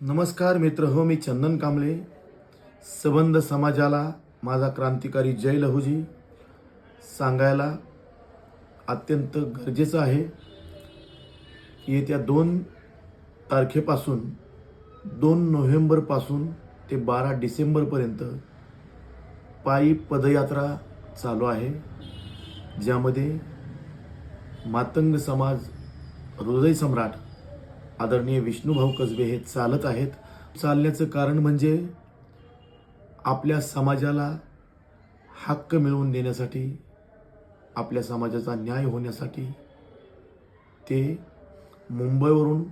नमस्कार मित्र हो मी चंदन कांबळे. सबंध समाजाला माझा क्रांतिकारी जय लहूजी. सांगायला अत्यंत गरजेचं आहे. की येत्या दोन तारखेपासून दोन नोव्हेंबरपासून ते बारा डिसेंबरपर्यंत पायी पदयात्रा चालू आहे. ज्यामध्ये मातंग समाज हृदय सम्राट आदरणीय विष्णूभाऊ कसबे हे चालत आहेत. चालण्याचं कारण म्हणजे आपल्या समाजाला हक्क मिळवून देण्यासाठी आपल्या समाजाचा न्याय होण्यासाठी ते मुंबईवरून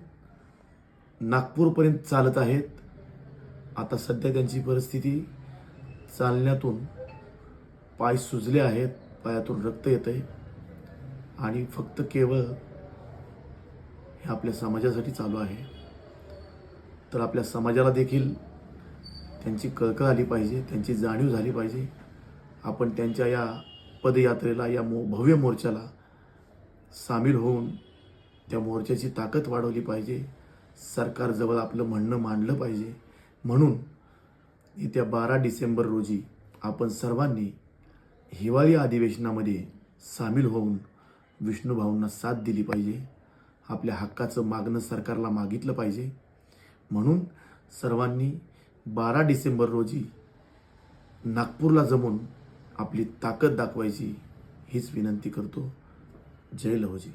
नागपूरपर्यंत चालत आहेत. आता सध्या त्यांची परिस्थिती चालण्यातून पाय सुजले आहेत पायातून रक्त येत आहे आणि फक्त केवळ हे आपल्या समाजासाठी चालू आहे. तर आपल्या समाजाला देखील त्यांची कळकळ आली पाहिजे त्यांची जाणीव झाली पाहिजे. आपण त्यांच्या या पदयात्रेला या मो भव्य मोर्चाला सामील होऊन त्या मोर्चाची ताकद वाढवली पाहिजे. सरकारजवळ आपलं म्हणणं मांडलं पाहिजे. म्हणून येत्या बारा डिसेंबर रोजी आपण सर्वांनी हिवाळी अधिवेशनामध्ये सामील होऊन विष्णूभाऊंना साथ दिली पाहिजे. आपल्या हक्काचं मागणं सरकारला मागितलं पाहिजे. म्हणून सर्वांनी बारा डिसेंबर रोजी नागपूरला जमून आपली ताकद दाखवायची हीच विनंती करतो. जय लहोजी.